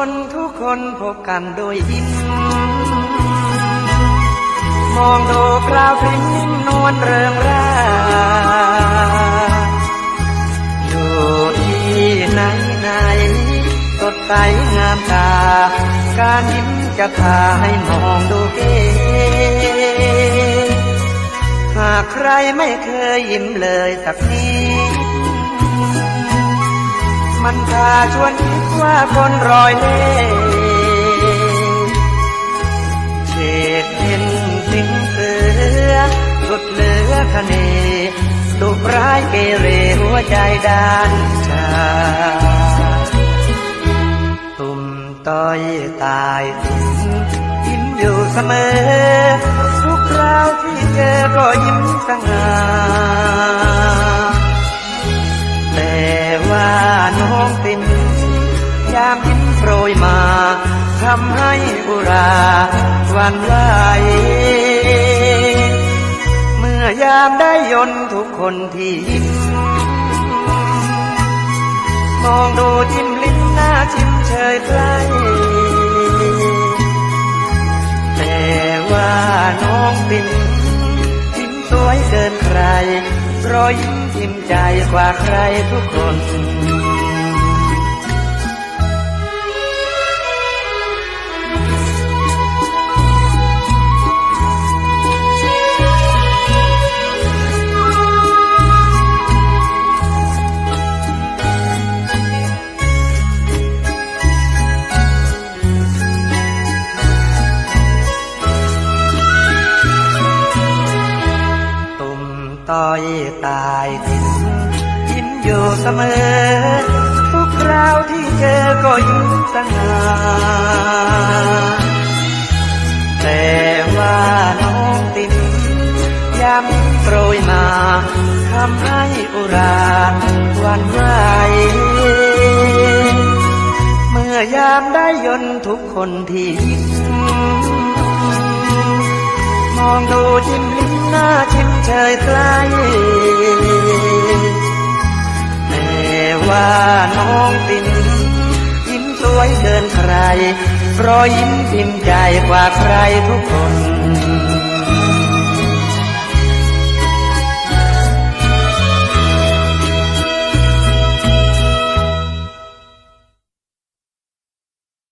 คนทุกคนพบกันโดยยิ้มมองดูคราวพริ้งนวลเริงร่าอยู่ที่ไหนไหนสดใสงามตา การยิ้มจะพาให้มองดูเก๋หากใครไม่เคยยิ้มเลยสักนิด มันพาชวนคิดว่าคนรอยเล่ห์เฉดเห็นสิงเสือสุดเหลือคะเนดุร้ายเกเรหัวใจด้านชา ตุ่มต้อยตายถึงยิ้มอยู่เสมอ ทุกคราวที่เจอก็ยิ้มสง่าามยิ้มโปรยมาทำให้อุราวันไหวเมื่อยามได้ยนทุกคนที่ยิ้มมองดูจิ้มลิ้นหน้าชิมเชยใกล้แต่ว่าน้องปิ่นยิ้มสวยเกินใครรอยยิ้มทิมใจกว่าใครทุกคน ต้อยตายทิ้งยิ้มอยู่เสมอ ทุกคราวที่เจอก็ยิ้มสง่าแต่ว่าน้องติมยามยิ้มโปรยมาทำให้อุราวันไหวเมื่อยามได้ยนทุกคนที่ยิ้มมองดูจิ้มลิ้นหน้าชิม เชยใกล้แต่ว่าน้องตินยิ้มสวยเกินใครรอยยิ้มพิมใจกว่าใครทุกคน